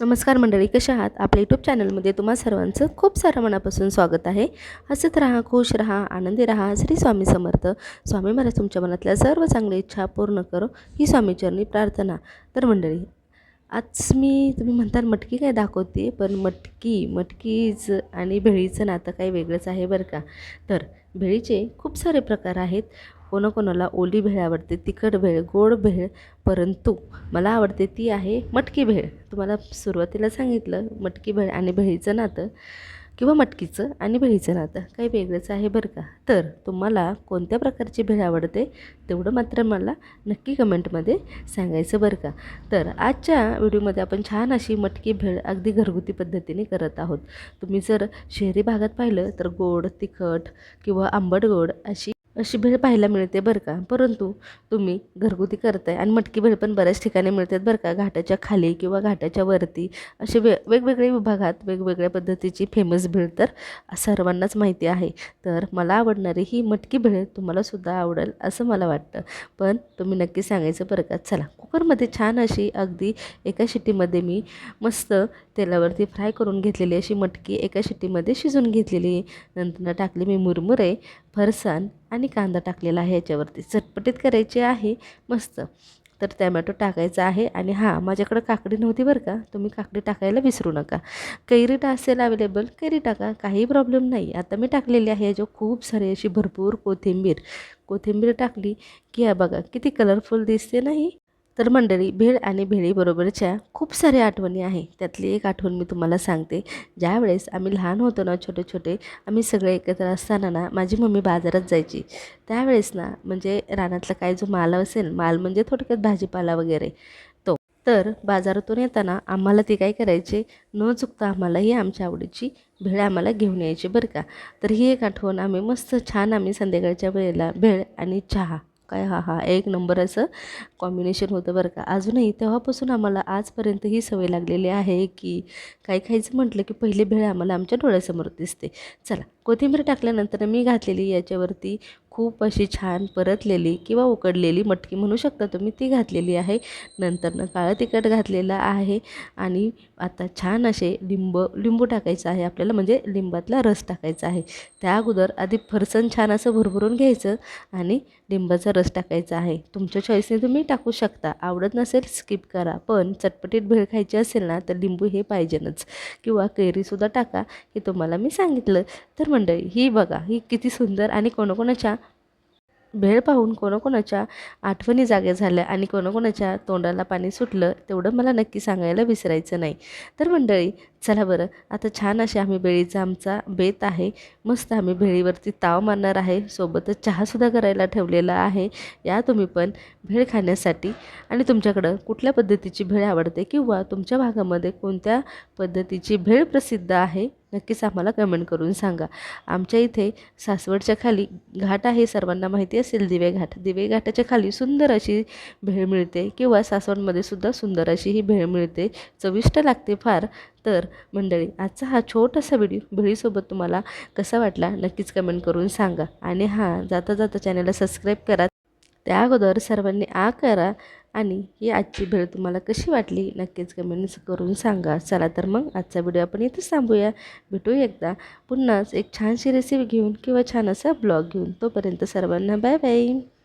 नमस्कार मंडळी कशा आहात? आपल्या यूट्यूब चॅनलमध्ये तुम्हा सर्वांचं खूप सारं मनापासून स्वागत आहे. हसत राहा खुश राहा आनंदी राहा श्री स्वामी समर्थ. स्वामी महाराज तुमच्या मनातल्या सर्व चांगल्या इच्छा पूर्ण करो ही स्वामीचरणी प्रार्थना. तर मंडळी आज मी तुम्ही म्हणतात मटकी काय दाखवते पण मटकी मटकीच आणि भेळीचं नातं काही वेगळंच आहे बरं का? तर भेळीचे खूप सारे प्रकार आहेत. कोणाकोणाला ओली भेळ आवडते तिखट भेळ गोड भेळ परंतु मला आवडते ती आहे मटकी भेळ. तुम्हाला सुरुवातीला सांगितलं मटकी भेळ आणि भेळीचं नातं किंवा मटकीचं आणि भेळीचं नातं काही वेगळंच आहे बरं का? तर तुम्हाला कोणत्या प्रकारची भेळ आवडते तेवढं मात्र मला नक्की कमेंटमध्ये सांगायचं बरं का? तर आजच्या व्हिडिओमध्ये आपण छान अशी मटकी भेळ अगदी घरगुती पद्धतीने करत आहोत. तुम्ही जर शहरी भागात पाहिलं तर गोड तिखट किंवा आंबट गोड अशी अशी भेळ पाहायला मिळते बरं का. परंतु तुम्ही घरगुती करताय आणि मटकी भेळ पण बऱ्याच ठिकाणी मिळतात बरं का. घाटाच्या खाली किंवा घाटाच्या वरती असे वे वेगवेगळ्या विभागात वेगवेगळ्या पद्धतीची फेमस भेळ तर सर्वांनाच माहिती आहे. तर मला आवडणारी ही मटकी भेळ तुम्हालासुद्धा आवडेल असं मला वाटतं. पण तुम्ही नक्की सांगायचं बरं का चला कुकरमध्ये छान अशी अगदी एका शिट्टीमध्ये मी मस्त तेलावरती फ्राय करून घेतलेली अशी मटकी एका शिट्टीमध्ये शिजून घेतलेली. नंतर टाकली मी मुरमुरे. फरसाण आणि कांदा टाकलेला आहे याच्यावरती. चटपटीत करायचे आहे मस्त. तर टॅमॅटो टाकायचा आहे आणि हां माझ्याकडं काकडी नव्हती बरं का तुम्ही काकडी टाकायला विसरू नका. कैरी असेल अवेलेबल कैरी टाका काही प्रॉब्लेम नाही. आता मी टाकलेली आहे याच्यावर खूप सारी अशी भरपूर कोथिंबीर. कोथिंबीर टाकली की हा बघा किती कलरफुल दिसते नाही? तर मंडळी भेळ आणि भेळीबरोबरच्या खूप साऱ्या आठवणी आहे. त्यातली एक आठवण मी तुम्हाला सांगते. ज्यावेळेस आम्ही लहान होतो ना छोटे छोटे आम्ही सगळे एकत्र असताना ना माझी मम्मी बाजारात जायची. त्यावेळेस ना म्हणजे रानातला काय जो माल असेल माल म्हणजे थोडक्यात भाजीपाला वगैरे तो. तर बाजारातून येताना आम्हाला ती काय करायचे? न चुकता आम्हाला ही आमच्या आवडीची भेळ आम्हाला घेऊन यायची बरं का? तर ही एक आठवण आम्ही मस्त छान आम्ही संध्याकाळच्या वेळेला भेळ आणि चहा काय? हा हा. एक नंबर असं कॉम्बिनेशन होतं बरं का. अजूनही तेव्हापासून आम्हाला आजपर्यंत ही सवय लागलेली आहे की काही खायचं म्हटलं की पहिले भेळ आम्हाला आमच्या डोळ्यासमोर दिसते. चला कोथिंबीर टाकल्यानंतर मी घातलेली याच्यावरती खूप अशी छान परतलेली किंवा उकडलेली मटकी म्हणू शकता तुम्ही ती घातलेली आहे. नंतरनं काळं तिखट घातलेलं आहे आणि आता छान असे लिंब लिंबू टाकायचं आहे आपल्याला म्हणजे लिंबातला रस टाकायचा आहे. त्या अगोदर आधी फरसन छान असं भरभरून घ्यायचं आणि लिंबाचा रस टाकायचा आहे. तुमच्या चॉईसने तुम्ही टाकू शकता. आवडत नसेल स्किप करा. पण चटपटीत भेळ खायची असेल ना तर लिंबू हे पाहिजेनच. किंवा कैरीसुद्धा टाका हे तुम्हाला मी सांगितलं. तर मंडळी ही बघा ही किती सुंदर आणि कोणाकोणाच्या भेळ पाहून कोणाकोणाच्या आठवणी जाग्या झाल्या आणि कोणाकोणाच्या तोंडाला पाणी सुटलं तेवढं मला नक्की सांगायला विसरायचं नाही. तर मंडळी चला बरं आता छान असे आम्ही भेळीचा आमचा बेत आहे. मस्त आम्ही भेळीवरती ताव मारणार आहे. सोबतच चहासुद्धा करायला ठेवलेला आहे. या तुम्ही पण भेळ खाण्यासाठी. आणि तुमच्याकडं कुठल्या पद्धतीची भेळ आवडते किंवा तुमच्या भागामध्ये कोणत्या पद्धतीची भेळ प्रसिद्ध आहे? नक्कीच आम्हाला कमेंट करून सांगा. आमच्या इथे सासवडच्या खाली घाट आहे सर्वांना माहिती असेल दिवे घाट. दिवे घाटाच्या खाली सुंदर अशी भेळ मिळते किंवा सासवडमध्ये सुद्धा सुंदर अशी ही भेळ मिळते. चविष्ट लागते फार. तर मंडळी आजचा हा छोटासा व्हिडिओ भेळीसोबत तुम्हाला कसा वाटला नक्कीच कमेंट करून सांगा. आणि हां जाता जाता चॅनलला सबस्क्राईब करा. त्या अगोदर सर्वांनी आ करा. आणि ही आजची भेळ तुम्हाला कशी वाटली नक्कीच कमेंट्स करून सांगा. चला तर मग आजचा व्हिडिओ आपण इथंच थांबूया. भेटू एकदा. पुन्हाच एक छानशी रेसिपी घेऊन किंवा छान असा ब्लॉग घेऊन. तोपर्यंत सर्वांना बाय बाय